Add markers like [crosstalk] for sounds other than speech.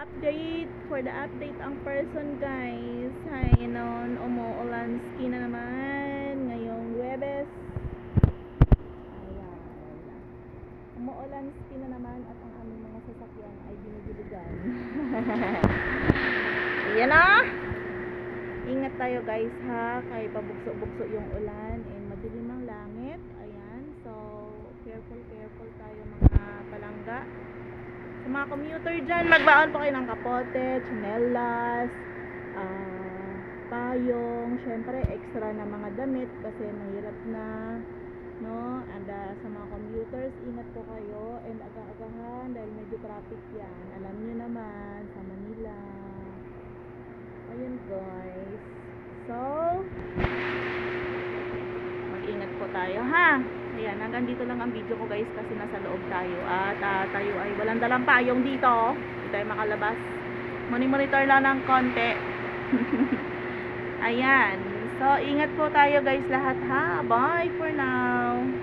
Update for the update ang person guys. Hay noon, umuulan ski na naman ngayong Webes. Ayan. Umuulan ski na naman at ang aming mga sasakyan ay dinidiligan. [laughs] Ayan na! Ingat tayo guys ha, kay pabukso-bukso yung ulan and madilim ang langit. Ayan, so careful, careful tayo mga palangga. Mga commuter dyan, magbaon po kayo ng kapote, tsinelas, ah, payong, syempre extra na mga damit kasi mahirap na, no? And ah, sa mga commuters, ingat po kayo and aga-agahan dahil medyo traffic yan. Alam nyo naman, sa Manila. Ayun guys. So, mag-ingat po tayo ha. Ayan, hanggang dito lang ang video ko guys kasi nasa loob tayo. At ah, tayo ay walang dalang payong dito. Hindi tayo makalabas. Moni-monitor lang ng konti. [laughs] Ayan. So, ingat po tayo guys lahat ha. Bye for now.